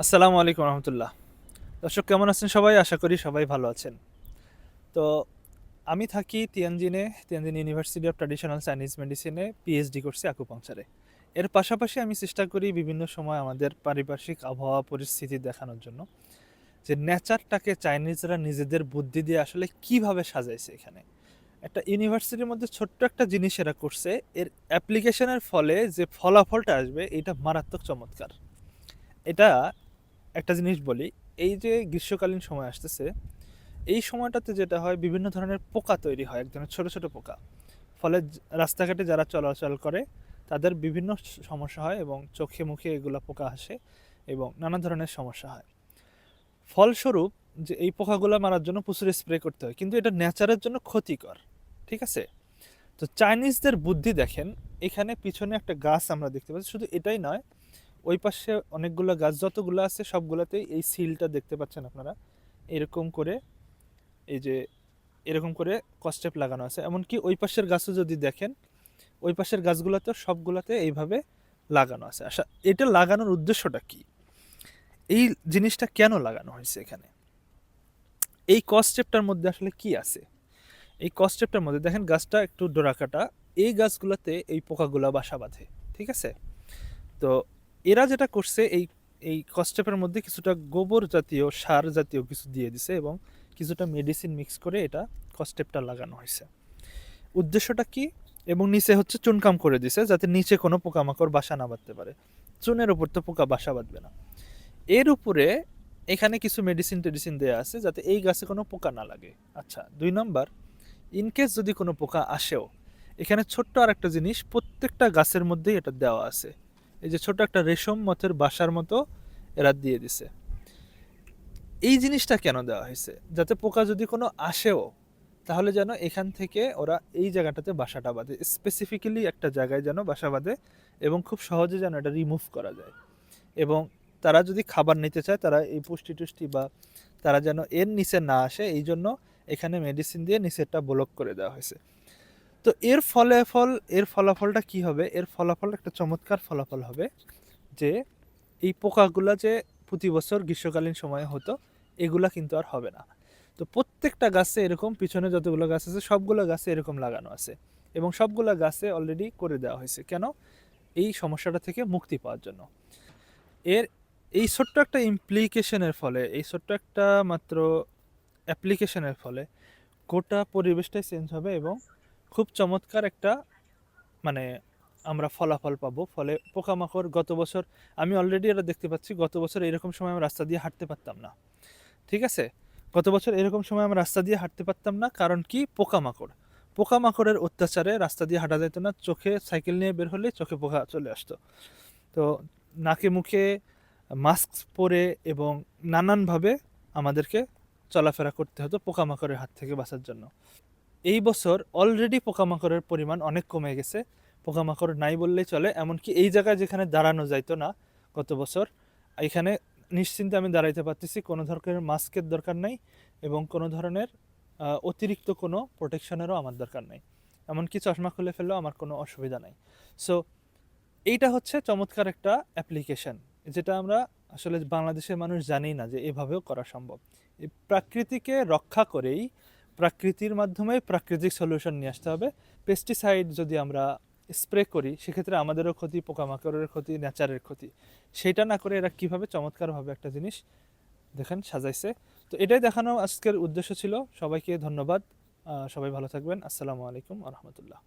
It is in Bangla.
আসসালামু আলাইকুম রহমতুল্লাহ। দর্শক, কেমন আছেন সবাই? আশা করি সবাই ভালো আছেন। তো আমি থাকি তিয়ানজিনে Tianjin university of traditional Chinese মেডিসিনে PhD করছি আকুপাংচারে এর পাশাপাশি আমি চেষ্টা করি বিভিন্ন সময় আমাদের পারিপার্শ্বিক আবহাওয়া পরিস্থিতি দেখানোর জন্য, যে নেচারটাকে চাইনিজরা নিজেদের বুদ্ধি দিয়ে আসলে কীভাবে সাজাইছে এখানে। একটা ইউনিভার্সিটির মধ্যে ছোট্ট একটা জিনিস এরা করছে, এর অ্যাপ্লিকেশনের ফলে যে ফলাফলটা আসবে, এটা মারাত্মক চমৎকার। এটা একটা জিনিস বলি, এই যে গ্রীষ্মকালীন সময় আসতেছে, এই সময়টাতে যেটা হয়, বিভিন্ন ধরনের পোকা তৈরি হয় এক ধরনের ছোটো ছোট পোকা। ফলে রাস্তাঘাটে যারা চলাচল করে, তাদের বিভিন্ন সমস্যা হয় এবং চোখে মুখে এগুলো পোকা আসে এবং নানা ধরনের সমস্যা হয়। ফলস্বরূপ যে এই পোকাগুলো মারার জন্য প্রচুর স্প্রে করতে হয়, কিন্তু এটা নেচারের জন্য ক্ষতিকর, ঠিক আছে? তো চাইনিজদের বুদ্ধি দেখেন, এখানে পিছনে একটা গাছ আমরা দেখতে পাচ্ছি, শুধু এটাই নয় ওই পাশে অনেকগুলো গাছ, যতগুলো আছে সবগুলোতেই এই সিলটা দেখতে পাচ্ছেন আপনারা। এরকম করে, এই যে এরকম করে কস্টেপ লাগানো আছে। এমনকি ওই পাশের গাছও যদি দেখেন, ওই পাশের গাছগুলোতে সবগুলোতে এইভাবে লাগানো আছে। আচ্ছা এটা লাগানোর উদ্দেশ্যটা কি? এই জিনিসটা কেন লাগানো হয়েছে এখানে? এই কস্টেপটার মধ্যে আসলে কি আছে? এই কস্টেপটার মধ্যে দেখেন গাছটা একটু ডোরাকাটা। এই গাছগুলোতে এই পোকাগুলা বাসা বাঁধে, ঠিক আছে? তো এরা যেটা করছে, এই এই কস্টেপের মধ্যে কিছুটা গোবর জাতীয়, সার জাতীয় কিছু দিয়ে দিছে এবং কিছুটা মেডিসিন মিক্স করে এটা কস্টেপটা লাগানো হয়েছে। উদ্দেশ্যটা কি? এবং নিচে হচ্ছে চুনকাম করে দিছে, যাতে নিচে কোনো পোকামাকড় বাসা না বাঁধতে পারে। চুনের উপর তো পোকা বাসা বাঁধবে না। এর উপরে এখানে কিছু মেডিসিন টেডিসিন দেওয়া আছে, যাতে এই গাছে কোনো পোকা না লাগে। আচ্ছা দুই নম্বর ইনকেস যদি কোনো পোকা আসেও, এখানে ছোট্ট আর একটা জিনিস, প্রত্যেকটা গাছের মধ্যেই এটা দেওয়া আছে। এই যে ছোট একটা রেশম মতের বাসার মতো এরা দিয়ে দিছে। এই জিনিসটা কেন দেওয়া হয়েছে? যাতে পোকা যদি কোনো আসেও, তাহলে যেন এখান থেকে ওরা এই জায়গাটাতে বাসাটা বাঁধে। স্পেসিফিক্যালি একটা জায়গায় যেন বাসা বাঁধে এবং খুব সহজে যেন এটা রিমুভ করা যায়। এবং তারা যদি খাবার নিতে চায়, তারা এই পুষ্টি টুষ্টি বা তারা যেন এর নিচে না আসে এই জন্য এখানে মেডিসিন দিয়ে নিচেরটা ব্লক করে দেওয়া হয়েছে। তো এর ফলে ফল এর ফলাফলটা কি হবে? এর ফলাফল একটা চমৎকার ফলাফল হবে যে এই পোকাগুলা যে প্রতি বছর গ্রীষ্মকালীন সময়ে হতো, এগুলা কিন্তু আর হবে না। তো প্রত্যেকটা গাছে এরকম, পিছনে যতগুলো গাছ আছে, সবগুলো গাছে এরকম লাগানো আছে এবং সবগুলো গাছে অলরেডি করে দেওয়া হয়েছে। কেন? এই সমস্যাটা থেকে মুক্তি পাওয়ার জন্য। এর এই ছোট্ট একটা ইমপ্লিকেশনের ফলে, এই ছোট্ট একটা মাত্র অ্যাপ্লিকেশনের ফলে গোটা পরিবেশটাই চেঞ্জ হবে এবং খুব চমৎকার একটা মানে আমরা ফলাফল পাবো। ফলে পোকামাকড় গত বছর, আমি অলরেডি এটা দেখতে পাচ্ছি, গত বছর এরকম সময় আমি রাস্তা দিয়ে হাঁটতে পারতাম না। ঠিক আছে? গত বছর এরকম সময় আমরা রাস্তা দিয়ে হাঁটতে পারতাম না, কারণ কি? পোকামাকড়। পোকামাকড়ের অত্যাচারে রাস্তা দিয়ে হাঁটা যেত না, চোখে সাইকেল নিয়ে বের হলে চোখে পোকা চলে আসতো। তো নাকে মুখে মাস্ক পরে এবং নানানভাবে আমাদেরকে চলাফেরা করতে হতো পোকামাকড়ের হাত থেকে বাঁচার জন্য। এই বছর অলরেডি পোকামাকড়ের পরিমাণ অনেক কমে গেছে। পোকামাকড় নাই বললেই চলে, এমনকি এই জায়গায় যেখানে দাঁড়ানো যাইতো না গত বছর, এখানে নিশ্চিন্তে আমি দাঁড়াইতে পারতেছি, কোনো ধরনের মাস্কের দরকার নাই এবং কোনো ধরনের অতিরিক্ত কোনো প্রোটেকশনেরও আমার দরকার নাই। এমনকি চশমা খুলে ফেললেও আমার কোনো অসুবিধা নাই। সো এইটা হচ্ছে চমৎকার একটা অ্যাপ্লিকেশন যেটা আমরা আসলে বাংলাদেশের মানুষ জানি না যে এভাবেও করা সম্ভব। এই প্রাকৃতিকে রক্ষা করেই প্রাকৃতির মাধ্যমে প্রাকৃতিক সলিউশন নিয়ে আসতে হবে। পেস্টিসাইড যদি আমরা স্প্রে করি, সেক্ষেত্রে আমাদেরও ক্ষতি, পোকামাকড়ের ক্ষতি, নেচারের ক্ষতি। সেটা না করে এরা কীভাবে চমৎকারভাবে একটা জিনিস দেখেন সাজাইছে। তো এটাই দেখানো আজকের উদ্দেশ্য ছিল। সবাইকে ধন্যবাদ। সবাই ভালো থাকবেন। আসসালামু আলাইকুম আ রহমতুল্লাহ।